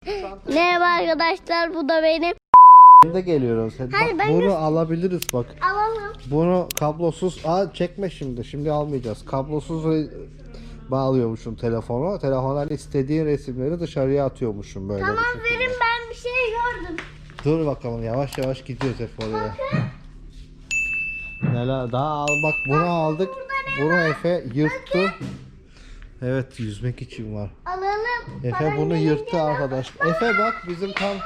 Merhaba arkadaşlar bu da benim. Şimdi geliyorum. Sen, Hayır, bak, ben bunu göz- alabiliriz bak. Alalım. Bunu kablosuz Aa, çekme şimdi. Şimdi almayacağız. Kablosuz re- bağlıyormuşum telefonu. Telefondan istediğin resimleri dışarıya atıyormuşum böyle. Tamam şekilde. verin ben bir şey gördüm. Dur bakalım yavaş yavaş gidiyoruz hep oraya. Neler daha al bak bunu aldık. Bunu Efe yırttı. Evet yüzmek için var. Alalım. Efe bunu yırttı arkadaş. Efe bak bizim kam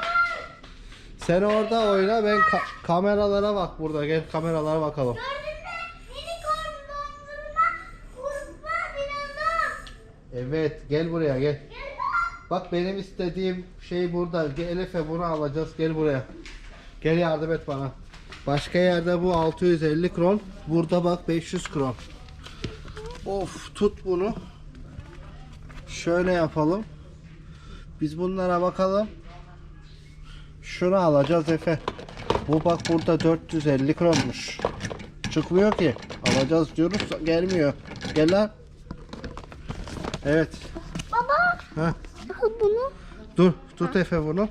Sen orada oyna ben ka- kameralara bak burada. Gel kameralara bakalım. Evet gel buraya gel. Bak benim istediğim şey burada. Gel Efe bunu alacağız. Gel buraya. Gel yardım et bana. Başka yerde bu 650 kron. Burada bak 500 kron. Of tut bunu. Şöyle yapalım. Biz bunlara bakalım. Şunu alacağız Efe. Bu bak burada 450 kronmuş. Çıkmıyor ki. Alacağız diyoruz gelmiyor. Gel lan. Evet. Baba. Al bunu. Dur, tut Efe bunu.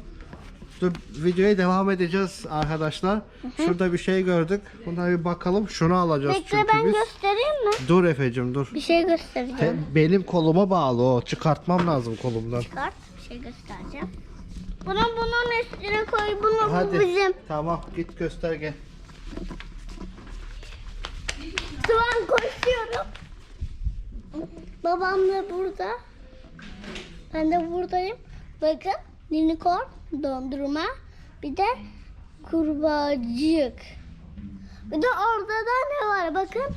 Dur, videoya devam edeceğiz arkadaşlar. Şurada bir şey gördük. Buna bir bakalım. Şunu alacağız Bekle çünkü ben biz. göstereyim mi? Dur Efe'cim dur. Bir şey göstereceğim. Te- benim koluma bağlı o. Çıkartmam lazım kolumdan. Çıkart. Bir şey göstereceğim. Bunu bunun üstüne koy. Bunu bu Hadi. bizim. Tamam git göster gel. Şu an koşuyorum. Babam da burada. Ben de buradayım. Bakın unicorn dondurma. Bir de kurbağacık. Bir de orada da ne var bakın.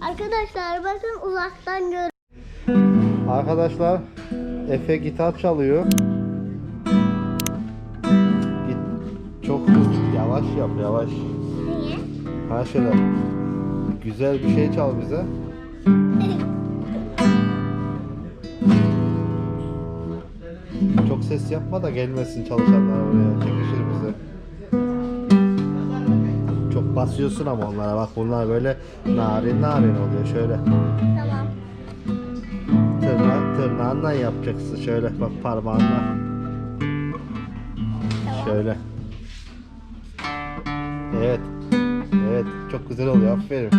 Arkadaşlar bakın uzaktan gör. Arkadaşlar Efe gitar çalıyor. Git çok hızlı yavaş yap yavaş. Niye? Ha şöyle. Güzel bir şey çal bize. Çok ses yapma da gelmesin çalışanlar oraya. Çekişir bize. Çok basıyorsun ama onlara bak bunlar böyle narin narin oluyor şöyle. tamam. Tırna, yapacaksın şöyle bak parmağınla. Tamam. Şöyle. Evet. Evet çok güzel oluyor aferin.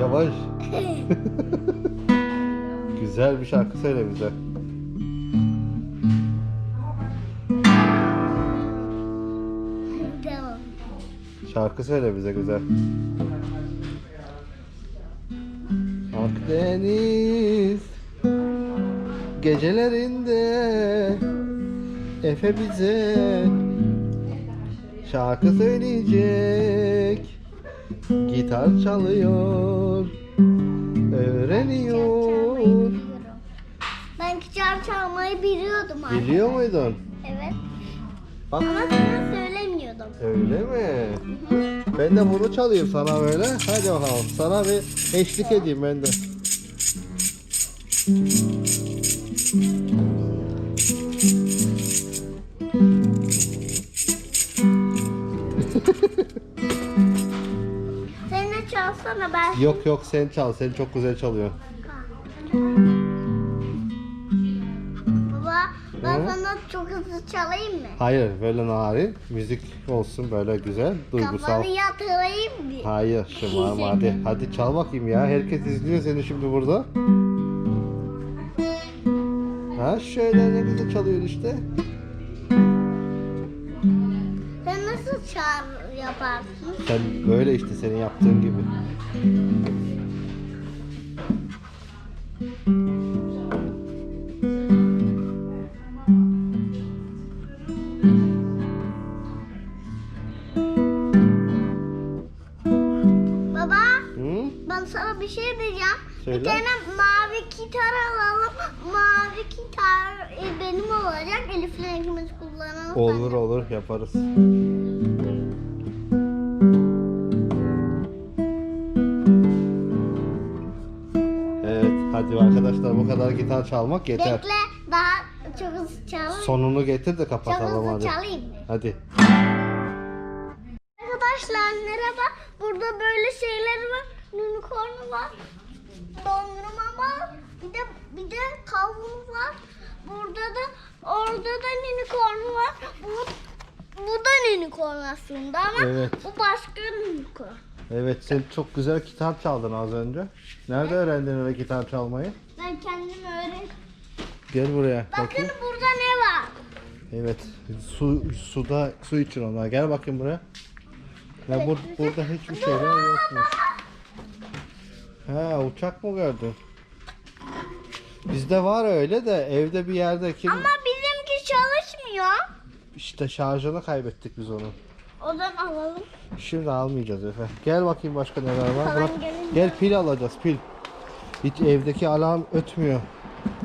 Yavaş. güzel bir şarkı söyle bize. Şarkı söyle bize güzel. Akdeniz gecelerinde Efe bize şarkı söyleyecek gitar çalıyor öğreniyor Ben gitar çalmayı biliyordum artık. biliyor muydun? Evet. Bak Ama sana söylemiyordum. öyle mi? Ben de bunu çalayım sana böyle. Hadi bakalım. Sana bir eşlik edeyim ben de. Çalsana ben. Yok yok sen çal. Sen çok güzel çalıyorsun. Baba ben Hı? sana çok hızlı çalayım mı? Hayır böyle narin. Müzik olsun böyle güzel. Duygusal. Kafanı yatırayım mı? Hayır şımarma hadi. Hadi çal bakayım ya. Herkes izliyor seni şimdi burada. Ha şöyle ne güzel çalıyorsun işte. Yaparsın? Sen böyle işte senin yaptığın gibi. Baba Hı? ben sana bir şey diyeceğim. Söyle. Bir tane mavi gitar alalım. Mavi gitar e, benim olacak. Elif'le ikimiz kullanalım. Olur olur yaparız. Hadi arkadaşlar bu kadar gitar çalmak yeter. Bekle daha çok hızlı çalayım. Sonunu getir de kapatalım çok hızlı hadi. çalayım. Hadi. Arkadaşlar merhaba. Burada böyle şeyler var. Unicorn var. Dondurma var. Bir de bir de kavun var. Burada da orada da unicorn var. Bu bu da unicorn aslında ama Evet. bu başka unicorn. Evet sen çok güzel gitar çaldın az önce. Nerede öğrendin öyle gitar çalmayı? Ben kendim öğrendim. Gel buraya. Bakın Bakayım. burada ne var? Evet. Su suda su için onlar. Gel bakayım buraya. Ya bur- burada hiçbir şeyler yokmuş. Ha uçak mı gördün? Bizde var öyle de evde bir yerde kim Ama bizimki çalışmıyor. işte şarjını kaybettik biz onu. Odan alalım. Şimdi almayacağız Efe. Gel bakayım başka neler var. Bırak. Gel pil alacağız pil. Hiç evdeki alarm ötmüyor.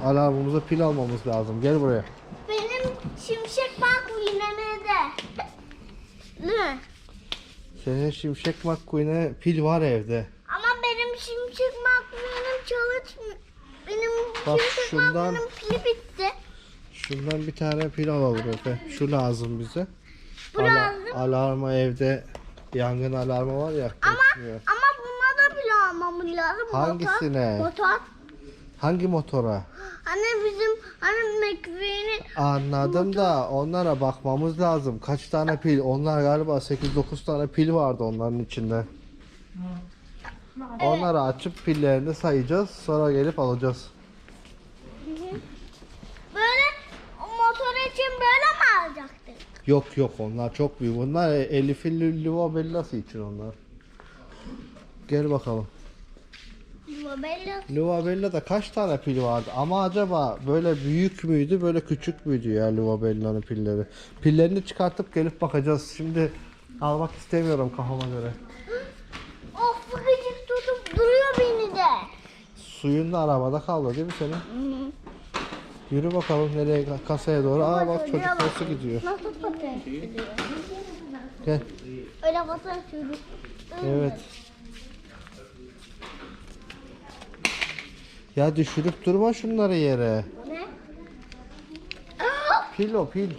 Alarmımıza pil almamız lazım. Gel buraya. Benim şimşek yine de. Değil mi? Senin Şimşek McQueen'e pil var evde. Ama benim şimşek makbulenim çalışmıyor. Benim Bak şimşek şundan- pili bitti. Şundan bir tane pil alalım Efe. Şu lazım bize. Bu Ala- lazım. alarma evde yangın alarmı var ya. Ama ötmüyor. ama buna da pil almamız lazım. Hangisine? Motor. motor. Hangi motora? Hani bizim hani McQueen'in Anladım da onlara bakmamız lazım. Kaç tane pil? Onlar galiba 8-9 tane pil vardı onların içinde. Onları açıp pillerini sayacağız. Sonra gelip alacağız. böyle o motor için böyle mi alacaktık? Yok yok onlar çok büyük. Bunlar Elif'in Luva Bellası için onlar. Gel bakalım. Bu belli. Luva Bella'da kaç tane pil vardı? Ama acaba böyle büyük müydü, böyle küçük müydü ya Luva Bella'nın pilleri? Pillerini çıkartıp gelip bakacağız. Şimdi almak istemiyorum kafama göre. Of gıcık tutup duruyor beni de. Suyun da arabada kaldı değil mi senin? Yürü bakalım nereye kasaya doğru. Aa bak çocuk nasıl gidiyor. Nasıl fotoğraf gidiyor? Gel. Öyle fotoğraf çocuk. Evet. Ya düşürüp durma şunları yere. Ne? Pil o pil.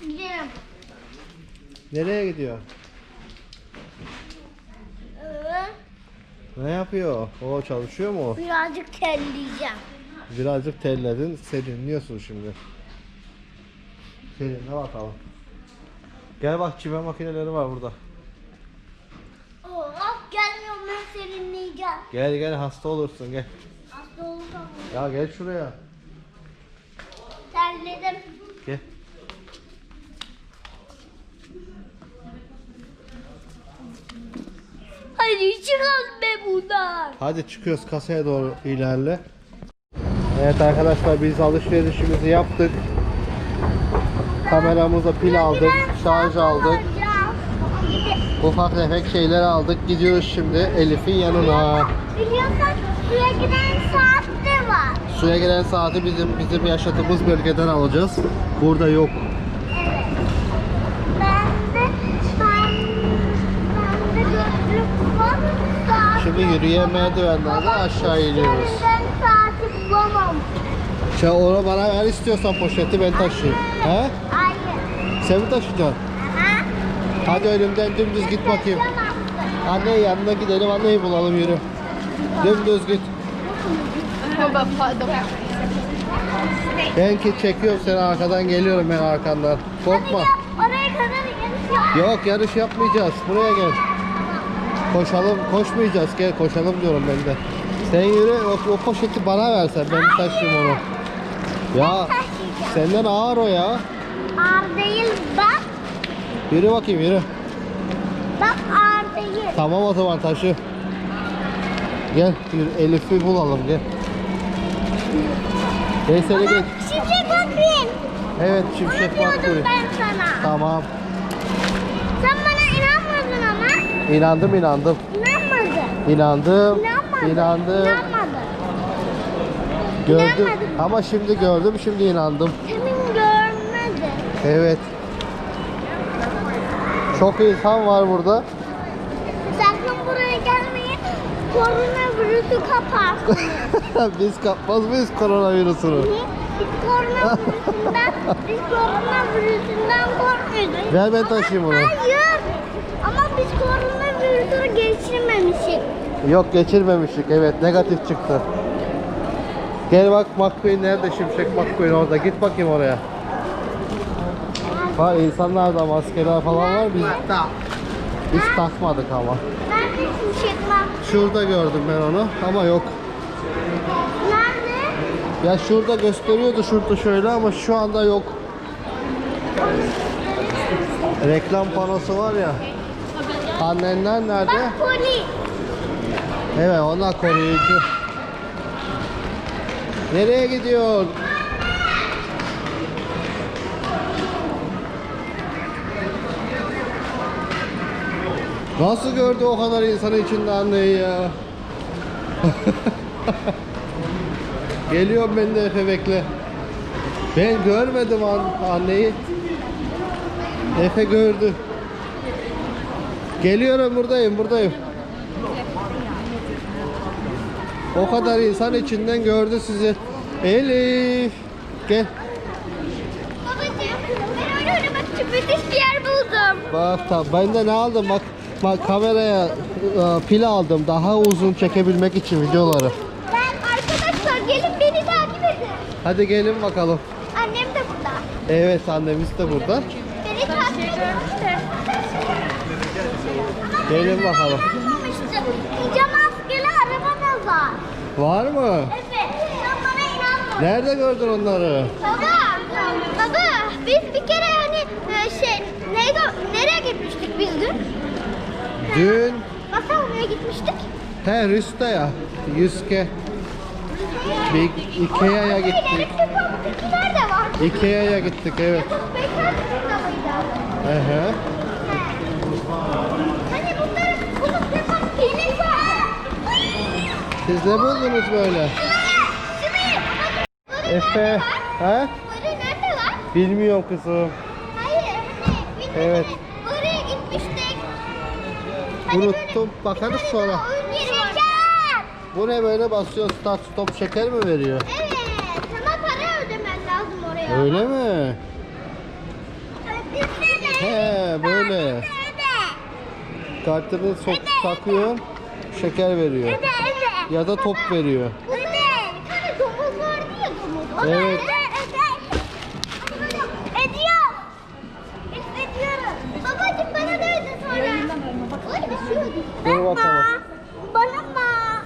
Gidelim. Nereye gidiyor? Evet. Ne yapıyor? O çalışıyor mu? Birazcık telleyeceğim. Birazcık terledin, serinliyorsun şimdi. Serinle bakalım. Gel bak çime makineleri var burada. Oh, gelmiyorum ben serinleyeceğim. Gel gel hasta olursun gel. Hasta olursam Ya gel şuraya. terledim. Gel. Hadi çıkalım buradan. Hadi çıkıyoruz kasaya doğru ilerle. Evet arkadaşlar biz alışverişimizi yaptık. Kameramıza pil aldık, şarj aldık. Ufak tefek şeyler aldık. Gidiyoruz şimdi Elif'in yanına. Biliyorsan suya giden saat de var. Suya gelen saati bizim bizim yaşadığımız bölgeden alacağız. Burada yok. Evet. Ben de ben ben de gözlük var. Şimdi yürüyen merdivenlerden aşağı iniyoruz. Ben saati bulamam. Sen onu bana ver istiyorsan poşeti ben taşıyayım. He? Hayır. Sen mi taşıyacaksın? Aha. Hadi önümden dümdüz git bakayım. Anne yanına gidelim anneyi bulalım yürü. Dümdüz git. Ben ki çekiyorum seni arkadan geliyorum ben arkandan. Korkma. Oraya kadar yarış yap. Yok yarış yapmayacağız. Buraya gel. Koşalım, koşmayacağız. Gel koşalım diyorum ben de. Sen yürü o, o poşeti bana versen ben taşıyayım onu. Ya senden ağır o ya. Ağır değil bak. Yürü bakayım yürü. Bak ağır değil. Tamam o zaman taşı. Gel yürü Elif'i bulalım gel. Gel seni geç. Şimşek bakayım. Evet şimşek McQueen. ben sana. Tamam. Sen bana inanmadın ama. İnandım inandım. İnanmadın. İnandım. İnanmadın. İnandım. İnanmadın. Gördüm. İnanmadın. Ama şimdi gördüm şimdi inandım. Senin görmedin. Evet. Çok insan var burada. Sakın buraya gelmeyin. Koronavirüsü kapar. biz kapmaz mıyız koronavirüsünü? Biz koronavirüsünden, biz koronavirüsünden korkmuyoruz. Ver ben taşıyayım onu. Hayır. Geçirmemişik. Yok geçirmemiştik evet negatif çıktı. Gel bak McQueen nerede Şimşek McQueen orada git bakayım oraya. Var insanlar da maskeler falan var biz biz takmadık ama. Nerede şimşek var? Şurada gördüm ben onu ama yok. Nerede? Ya şurada gösteriyordu şurada şöyle ama şu anda yok. Reklam panosu var ya. Annenler nerede? Bak poli. Evet onlar koruyucu. Nereye gidiyor? Nasıl gördü o kadar insanın içinde anneyi ya? Geliyorum ben de Efe bekle. Ben görmedim an anneyi. Efe gördü. Geliyorum buradayım buradayım. O kadar insan içinden gördü sizi. Elif. Gel. Babacığım ben öyle oynamak için müthiş bir yer buldum. Bak tamam. Ben de ne aldım bak. Bak kameraya e, pil aldım. Daha uzun çekebilmek için videoları. Ben arkadaşlar gelin beni takip edin. Hadi gelin bakalım. Annem de burada. Evet annemiz de burada. Beni takip etmişti. Gelin bakalım. Yapmamıştım. Pijama askeri araba da var. Var mı? Evet. Sen bana inanma. Nerede gördün onları? Baba, baba biz bir kere hani e, şey neydi nereye gitmiştik biz dün? Dün Nasıl almaya gitmiştik? he Rüsta'ya. Yüzke. Bir Ikea'ya gittik. pamukçular da var. Ikea'ya gittik evet. Mıydı? Hı hı. Hani bunlar bunu yapmak benim var. Siz ne buldunuz böyle? Efe. He? Böyle nerede var? Bilmiyorum kızım. Hayır, biz Evet. oraya gitmiştik. Unuttum. Bakarız sonra. Bu ne böyle basıyor start stop şeker mi veriyor? Evet, sana para ödemen lazım oraya. Öyle mi? He böyle. Kartını sok takıyor şeker veriyor. Öde, öde. Ya da top veriyor. Öde. Bir tane domuz vardı ya domuz. Evet. Ediyor. Babacım bana da öde sonra. Oy düşüyordu. Dur bakalım. Bana mı?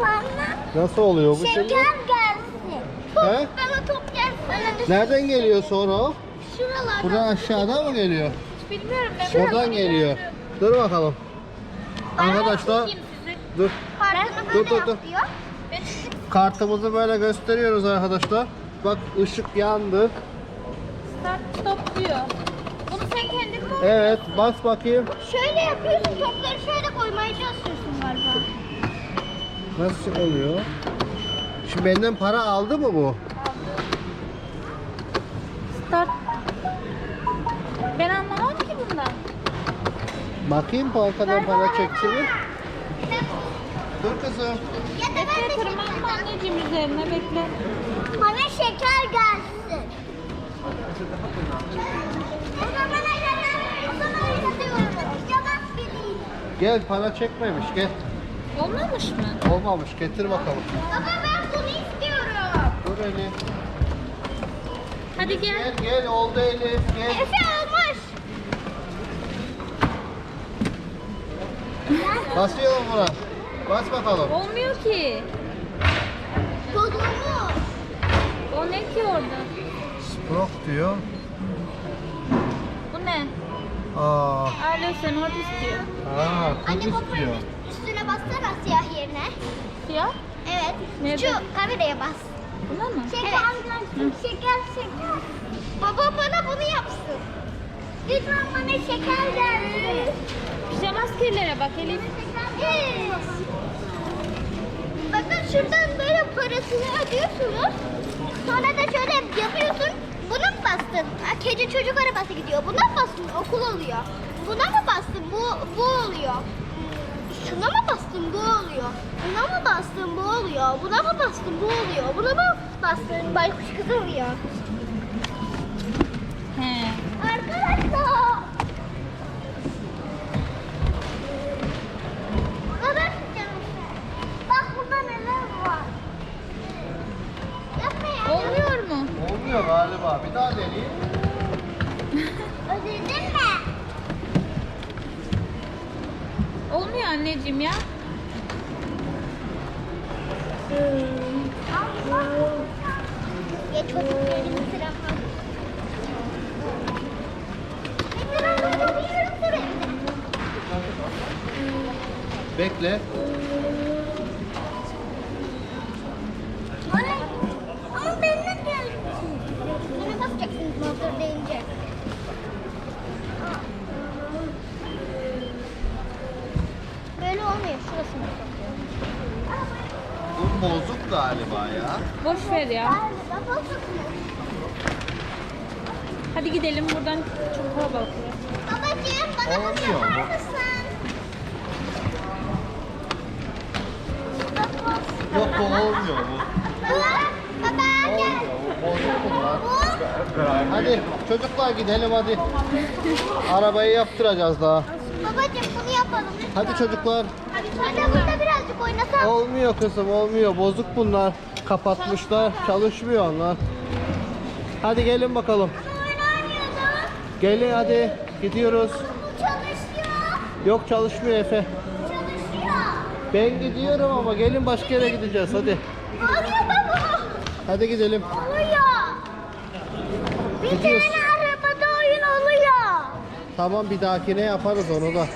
Bana. Nasıl oluyor bu Şeker şimdi? gelsin. Top, He? bana top gelsin. Bana düşün. Nereden geliyor sonra o? Şuralardan. Buradan aşağıdan mı geliyor? Bilmiyorum ben. Oradan geliyor. Dur bakalım. Arkadaşlar dur. Dur, dur, dur. Kartımızı böyle gösteriyoruz arkadaşlar. Bak ışık yandı. Start stop diyor. Bunu sen kendin mi Evet bas bakayım. Şöyle yapıyorsun topları şöyle koymaya çalışıyorsun galiba. Nasıl oluyor? Şimdi benden para aldı mı bu? Start. Ben anlamam ki bundan. Bakayım bankadan para çekti mi? Dur kızım. Ya da ben de Tırmanma anneciğim üzerine bekle. Bana şeker gelsin. O zaman ben o zaman yatıyorum. Pijama bileyim. Gel para çekmemiş gel. Olmamış mı? Olmamış getir bakalım. Baba ben bunu istiyorum. Dur Elif. Hadi gel. Gel gel oldu Elif gel. Efe olmuş. Basıyorum buna. Bas bakalım. Olmuyor ki. Bozulmuş. O ne ki orada? Sprok diyor. Bu ne? Aa, Alo sen ort istiyor. aa Anne bu istiyor. üstüne bassana siyah yerine. Siyah. Evet. Nerede? Şu kameraya bas. Buna mı? Şeker, şeker, şeker. Baba bana bunu yapsın. Lütfen bana şeker gelsin. Pijama askerlere bak Elif. Evet. Bakın şuradan böyle parasını ödüyorsunuz. Sonra da şöyle yapıyorsun. Buna mı bastın? Ha, çocuk arabası gidiyor. Buna mı bastın? Okul oluyor. Buna mı bastın? Bu, bu oluyor. Şuna mı bastın? Bu oluyor. Buna mı bastın? Bu oluyor. Buna mı bastın? Bu oluyor. Buna mı bastın? Baykuş kız oluyor. He. Arkadaşlar. Daha. Bir daha deneyeyim. Ödedin mi? Olmuyor anneciğim ya. Ya çocuk benim sıram var. Bekle ben de hadi bir yarım sıra. Bekle. Oley. Ama benimle gelmişsin. Bana basacaksın motor deyince. Böyle olmuyor. Şurasını sokuyor. Bu bozuk galiba ya. Boş ver ya. Hadi gidelim buradan çok kalabalık. Babacığım bana bunu Olmuyor yapar mu? mısın? Yok bu olmuyor bu. Baba, baba gel. Olmuyor bu bozuk bunlar. Bu. Hadi çocuklar gidelim hadi. Arabayı yaptıracağız daha. Babacığım bunu yapalım. Hadi çocuklar. Hadi burada birazcık oynasak. Olmuyor kızım olmuyor. Bozuk bunlar. Kapatmışlar. Çalışmıyor onlar. Hadi gelin bakalım. Ama oynamıyordu. Gelin hadi. Gidiyoruz. Bu çalışıyor. Yok çalışmıyor Efe. Çalışıyor. Ben gidiyorum ama gelin başka yere gideceğiz hadi. Oluyor baba. Hadi gidelim. Oluyor. Bir Gidiyoruz. tane. Tamam bir dahakine yaparız onu da.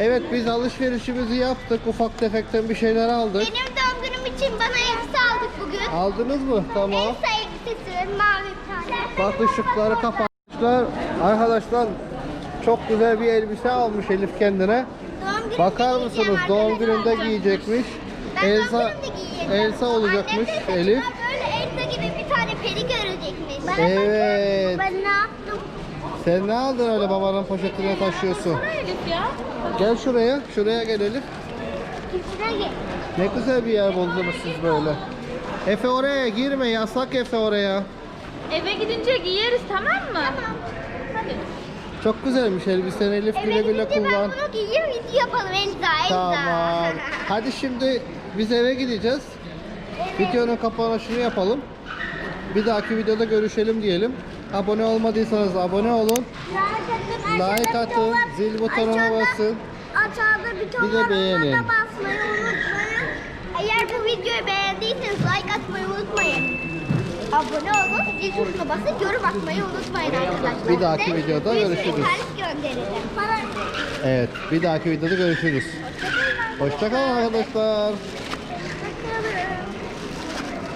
Evet biz alışverişimizi yaptık. Ufak tefekten bir şeyler aldık. Benim doğum günüm için bana elbise aldık bugün. Aldınız mı? Tamam. Elsa elbisesi mavi bir tane. Bak ışıkları kapatmışlar. Arkadaşlar çok güzel bir elbise almış Elif kendine. Doğum günümde Bakar giyeceğim mısınız doğum gününde giyecekmiş. Ben Elsa doğum günümde giyeceğim. Elsa olacakmış Annem de Elif. saçıma Elsa gibi bir tane peri görecekmiş. Bana Evet. Ben ne yaptım? Sen ne aldın öyle babanın poşetine taşıyorsun? Elif ya. Gel şuraya. Şuraya gel Elif. Şuraya gel. Ne güzel bir yer buldunuz siz böyle. Efe oraya girme yasak Efe oraya. Eve gidince giyeriz tamam mı? Tamam. Hadi. Çok güzelmiş elbisen Elif güle güle gidince ben kullan. bunu giyeyim video yapalım Elsa Elsa. Tamam. Hadi şimdi biz eve gideceğiz. Evet. Videonun kapanışını yapalım. Bir dahaki videoda görüşelim diyelim. Abone olmadıysanız abone olun. Like atın, zil butonuna basın. Aşağıda Bir de beğenin. Basmayı unutmayın. Eğer bu videoyu beğendiyseniz like atmayı unutmayın. Abone olun, zil tuşuna basın, yorum atmayı unutmayın arkadaşlar. Bir dahaki Size videoda bir sürü görüşürüz. tarif göndereceğim. Para- Evet, bir dahaki videoda görüşürüz. Hoşçakalın arkadaşlar.